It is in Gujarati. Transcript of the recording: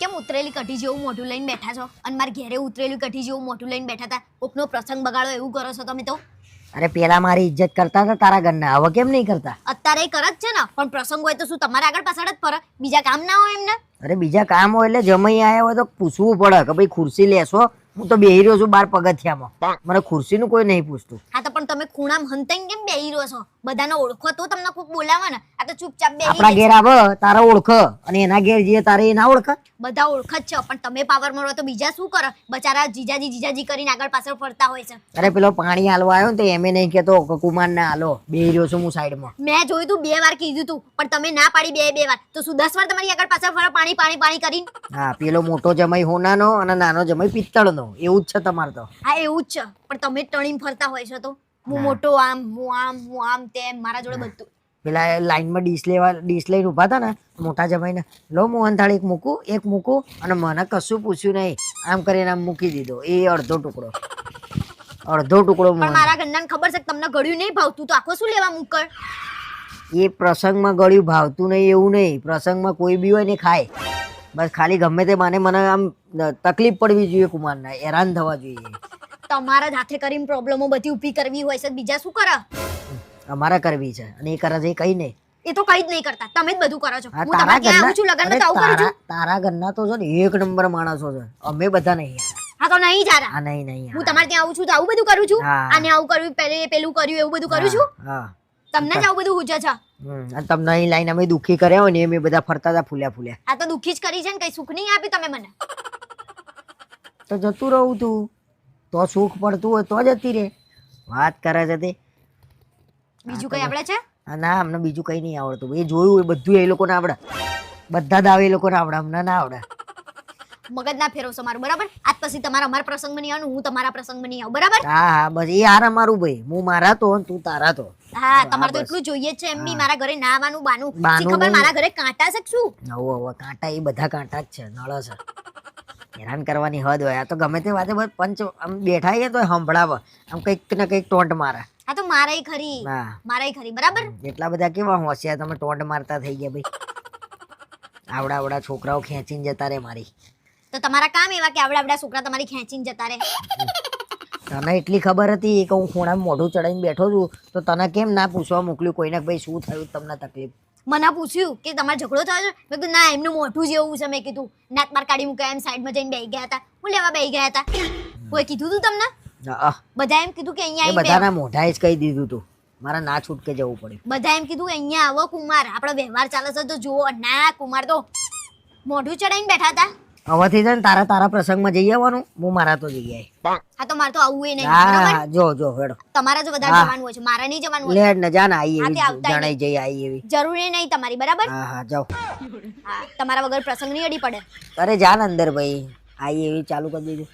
કેમ ઉતરેલી કઢી જેવું મોઢું લઈને બેઠા છો? અને મારા ઘેરે ઉતરેલી કઢી જેવું મોઢું લઈને બેઠા હતા. કોકનો પ્રસંગ બગાડો એવું કરો છો તમે તો? અરે પેલા મારી ઇજ્જત કરતા હતા તારા ઘરના. હવે કેમ નહીં કરતા? અત્યારે કરે જ છે ને પણ પ્રસંગ હોય તો શું તમારા આગળ પાછળ જ ફરે. બીજા કામ ના હોય એમને? અરે બીજા કામ હોય એટલે જમાઈ આવ્યા હોય તો પૂછવું પડે કે ભાઈ ખુરશી લેશો? હું તો બેહી રહ્યો છું બાર પગથિયામાં. મને ખુરશીનું કોઈ નહીં પૂછતું. હા તો પણ તમે ખૂણામ હંતાઈને કેમ બેહી રહ્યો છો? બધાને ઓળખો તો તમને કોક બોલાવે ને આ તો ચૂપચાપ બેહી આપણા ઘેર આવે તારા ઓળખ. અને એના ઘેર જઈએ તારે એ ના ઓળખ. બધા ઓળખ જ છે પણ તમે પાવર મળો તો બીજા શું કરે? બચારા જીજાજી જીજાજી કરીને આગળ પાછળ ફરતા હોય છે. અરે પેલો પાણી હાલવા આવ્યો ને તો એમે નહીં કેતો કુમાર ના હાલો બેહી રહ્યો છું હું સાઈડમાં. મેં જોયું તું બે વાર કીધું તું પણ તમે ના પાડી બે બે વાર. તો શું દસ વાર તમારી આગળ પાછળ ફરો પાણી પાણી પાણી કરીને હા પેલો મોટો જમાઈ હોનાનો અને નાનો જમાઈ પિત્તળનો. એવું જ છે તમારે તો. હા એવું જ છે પણ તમે ટણીમ ફરતા હોય છો તો. હું મોટો આમ હું આમ હું આમ તેમ મારા જોડે બધું. પેલા લાઈનમાં ડીશ લેવા ડીશ લઈને ઊભા હતા ને મોટા જમાઈને લો મોહન થાળ એક મૂકું એક મૂકું અને મને કશું પૂછ્યું નહીં. આમ કરીને આમ મૂકી દીધો. એ અડધો ટુકડો. અડધો ટુકડો પણ મોહન મારા ઘરનાને ખબર છે કે તમને ગળ્યું નહીં ભાવતું તો આખો શું લેવા મૂકર એ પ્રસંગમાં ગળ્યું ભાવતું નહીં એવું નહીં. પ્રસંગમાં કોઈ બી હોય ને ખાય. બસ ખાલી ગમે તે માને મને આમ તકલીફ પડવી જોઈએ કુમારના હેરાન થવા જોઈએ. તમારા જ હાથે કરીને પ્રોબ્લેમો બધી ઊભી કરવી હોય છે. બીજા શું કરે? અમારા કરવી છે. અને એ કરે છે એ કઈ નહીં. એ તો કઈ જ નહીં કરતા. તમે જ બધું કરો છો. હું તમારા ત્યાં આવું છું? લગન તો આવું કરું છું. તારા ઘરના તો છે ને એક નંબર માણસો છે. અમે બધા નહીં હા તો નહીં જારા હા નહીં નહીં હું તમારે ત્યાં આવું છું તો આવું બધું કરું છું? અને આવું કર્યું પેલે પેલું કર્યું એવું બધું કરું છું? હા. તમને જ આવું બધું હુજે છે. અને તમને અહીં લાઈન અમે દુખી કર્યા હોય ને એમ બધા ફરતા હતા ફૂલ્યા ફૂલ્યા. આ તો દુઃખી જ કરી છે ને કઈ સુખ નહીં આપી તમે મને. તો જતું રહું તું. તો સુખ પડતું હોય તો જતી રે. વાત કરે છે તે. બીજું કઈ આવડે છે? ના અમને બીજું કઈ નહીં આવડતું. એ જોયું એ બધું એ લોકોને આવડે. બધા દાવે એ લોકોને આવડે અમને ના આવડે. મગજ ના ફેરવશો મારું બરાબર? આજ પછી તમારા અમારા પ્રસંગમાં નહીં આવું હું તમારા પ્રસંગમાં નહીં આવું બરાબર? હા હા બસ એ હાર અમારું ભાઈ. હું મારા તો અને તું તારા તો. હા તમારે તો એટલું જોઈએ છે એમ બી મારા ઘરે ના આવવાનું બાનું. ખબર મારા ઘરે કાંટા છે શું? નવો કાંટા એ બધા કાંટા જ છે નળ છે. હેરાન કરવાની હદ હોય. આ તો ગમે તે વાતે બસ પંચ આમ બેઠા છીએ તો સંભળાવે. આમ કંઈક ને કંઈક ટોંટ મારે. હા તો મારાય ખરી. હા મારાય ખરી. બરાબર? એટલા બધા કેવા હોશિયાર? તમે ટોંટ મારતા થઈ ગયા ભાઈ. આવડા આવડા છોકરાઓ ખેંચીને જતા રે મારી. તો તમારા કામ એવા કે આવડા આવડા છોકરા તમારી ખેંચીને જતા રે? તને એટલી ખબર હતી કે હું ખૂણામાં મોઢું ચડાવીને બેઠો છું? તો તને કેમ ના પૂછવા મોકલ્યું? કોઈને ભાઈ શું થયું? તમને તકલીફ? મને પૂછ્યું કે તમારે ઝઘડો થયો છે? મેં કીધું ના એમનું મોઢું જેવું છે મેં કીધું. નાત માર કાઢી મૂક્યા એમ સાઈડમાં જઈને બેહી ગયા હતા. હું લેવા બેહી ગયા હતા? કોઈ કીધું તું તમને? બધા એમ કીધું કે અહીંયા બધાના મોઢાએ જ કહી દીધું તું. મારા ના છૂટકે જવું પડ્યું બધા એમ કીધું કે અહીંયા આવો કુમાર. આપણો વ્યવહાર ચાલે છે. તો જુઓ ના કુમાર તો મોઢું ચડાઈને બેઠા હતા. હવેથી છે ને તારા તારા પ્રસંગમાં જઈ આવવાનું. હું મારા તો જઈ હા તો મારે તો આવવું એ નહીં. હા જો જો હેડો. તમારા જ વધારે જવાનું હોય છે મારા નહીં જવાનું હોય. લેડ ને જાન તે એવી જણાઈ જઈ આઈ એવી. જરૂરી નહીં તમારી બરાબર? હા હા જાઓ. હા તમારા વગર પ્રસંગ નહીં અડી પડે. અરે જાન અંદર ભાઈ. આઈ એવી ચાલુ કરી દીધું